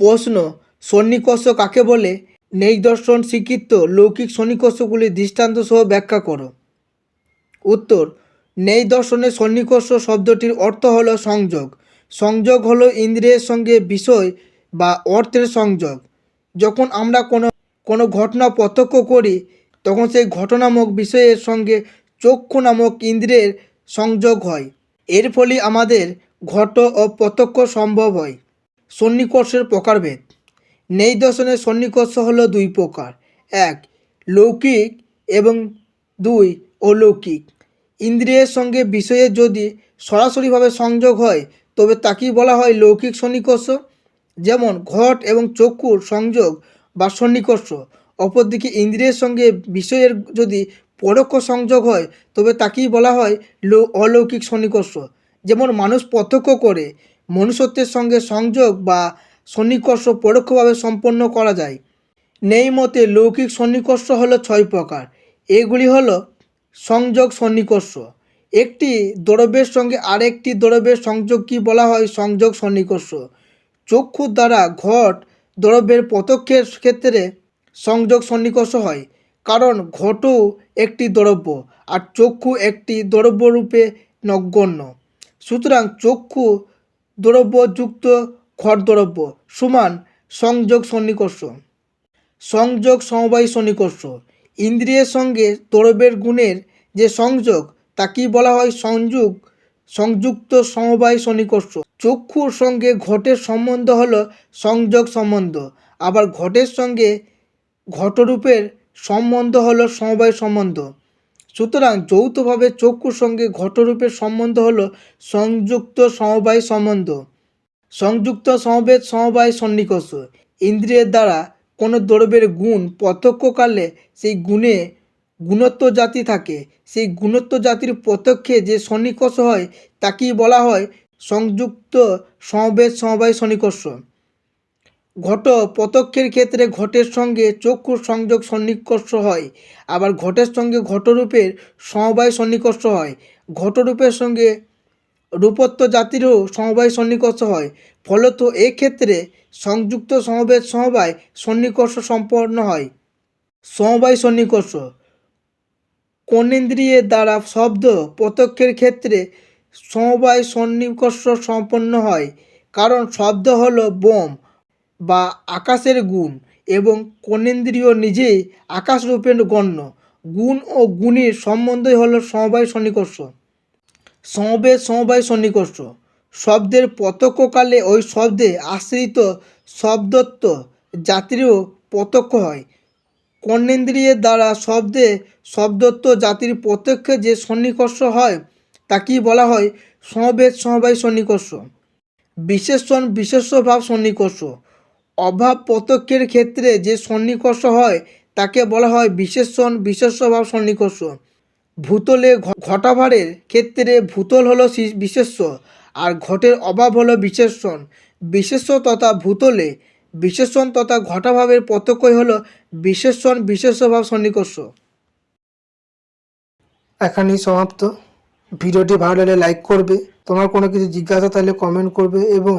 প্রশ্ন, সন্নিকর্ষ কাকে বলে? নেই দর্শন, স্বীকৃত, লৌকিক সন্নিকর্ষগুলি দৃষ্টান্ত সহ ব্যাখ্যা করো। উত্তর, নেই দর্শনে সন্নিকর্ষ শব্দটির অর্থ হলো সংযোগ। সংযোগ হলো ইন্দ্রিয়ের সঙ্গে বিষয় বা অর্থের সংযোগ। যখন আমরা কোনো কোনো ঘটনা প্রত্যক্ষ করি, তখন সেই ঘটনামক বিষয়ের সঙ্গে চক্ষু নামক ইন্দ্রিয়ের সংযোগ হয়। এর ফলে আমাদের ঘট ও প্রত্যক্ষ সম্ভব হয়। সন্নিকর্ষের প্রকারভেদ। নেই দর্শনের সন্নিকর্ষ হলো দুই প্রকার। এক, লৌকিক এবং দুই, অলৌকিক। ইন্দ্রিয়ের সঙ্গে বিষয়ের যদি সরাসরিভাবে সংযোগ হয়, তবে তাকেই বলা হয় লৌকিক সন্নিকর্ষ যেমন ঘট এবং চক্ষুর সংযোগ বা সন্নিকর্ষ অপরদিকে ইন্দ্রিয়ের সঙ্গে বিষয়ের যদি পরোক্ষ সংযোগ হয়, তবে তাকেই বলা হয় অলৌকিক সন্নিকর্ষ যেমন মানুষ প্রত্যক্ষ করে মনুষ্যত্বের সঙ্গে সংযোগ বা সন্নিকর্ষ পরোক্ষভাবে সম্পন্ন করা যায়। নেই মতে লৌকিক সন্নিকর্ষ হলো ছয় প্রকার। এগুলি হলো সংযোগ সন্নিকর্ষ। একটি দ্রব্যের সঙ্গে আরেকটি দ্রব্যের সংযোগকে বলা হয়? সংযোগ সন্নিকর্ষ। চক্ষুর দ্বারা ঘট দ্রব্যের প্রত্যক্ষের ক্ষেত্রে সংযোগ সন্নিকর্ষ হয়, কারণ ঘটও একটি দ্রব্য আর চক্ষু একটি দ্রব্যরূপে নগণ্য। সুতরাং চক্ষু দ্রব্যযুক্ত ঘট দ্রব্য সমান সংযোগ সন্নিকর্ষ। সংযোগ সমবায় সন্নিকর্ষ। ইন্দ্রিয়ের সঙ্গে দ্রব্যের গুণের যে সংযোগ তাকেই বলা হয় সংযোগ? সংযুক্ত সমবায় সন্নিকর্ষ। চক্ষুর সঙ্গে ঘটের সম্বন্ধ হল সংযোগ সম্বন্ধ। আবার ঘটের সঙ্গে ঘটরূপের সম্বন্ধ হল সমবায় সম্বন্ধ। সুতরাং যৌথভাবে চক্ষুর সঙ্গে ঘটরূপের সম্বন্ধ হল সংযুক্ত সমবায় সম্বন্ধ। সংযুক্ত সমবেত সমবায় সন্নিকর্ষ ইন্দ্রিয়ের দ্বারা কোনো দ্রব্যের গুণ প্রত্যক্ষকালে সেই গুণে গুণত্ব জাতি থাকে। সেই গুণত্ব জাতির প্রত্যক্ষে যে সন্নিকর্ষ হয়, তাকেই বলা হয় সংযুক্ত সমবেত সমবায় সন্নিকর্ষ ঘট প্রত্যক্ষের ক্ষেত্রে ঘটের সঙ্গে চক্ষুর সংযোগ সন্নিকর্ষ হয়, আবার ঘটের সঙ্গে ঘটরূপের সমবায় সন্নিকর্ষ হয়। ঘটরূপের সঙ্গে রূপত্ব জাতিরও সমবায় সন্নিকর্ষ হয়, ফলত এক্ষেত্রে সংযুক্ত সমবেত সমবায় সন্নিকর্ষ সম্পন্ন হয়। সমবায় সন্নিকর্ষ কর্ণেন্দ্রিয়ের দ্বারা শব্দ প্রত্যক্ষের ক্ষেত্রে সমবায় সন্নিকর্ষ সম্পন্ন হয়, কারণ শব্দ হলো বোম বা আকাশের গুণ এবং কর্ণেন্দ্রিয় নিজেই আকাশরূপের গণ্য। গুণ ও গুণের সম্বন্ধই হল সমবায় সন্নিকর্ষ। সমবেত সমবায় সন্নিকর্ষ। শব্দের প্রত্যক্ষকালে ওই শব্দে আশ্রিত শব্দত্ব জাতিরও প্রত্যক্ষ হয়। কর্ণেন্দ্রিয়ের দ্বারা শব্দে শব্দত্ব জাতির প্রত্যক্ষে যে সন্নিকর্ষ হয়, তাকেই বলা হয় সমবেত সমবায় সন্নিকর্ষ। বিশেষণ বিশেষ্যভাব সন্নিকর্ষ। অভাব প্রত্যক্ষের ক্ষেত্রে যে সন্নিকর্ষ হয়, তাকে বলা হয় বিশেষণ বিশেষ্যভাব সন্নিকর্ষ। ভূতলে ঘটাভারের ক্ষেত্রে ভূতল হলো বিশেষ্য, আর ঘটের অভাব হলো বিশেষণ বিশেষ্য তথা ভূতলে বিশেষণ তথা ঘটাভাবের প্রত্যক্ষই হলো বিশেষণ বিশেষ্যভাব সন্নিকর্ষ। এখানেই সমাপ্ত। ভিডিওটি ভালো লাগলে লাইক করবে। তোমার কোনো কিছু জিজ্ঞাসা থাকলে কমেন্ট করবে এবং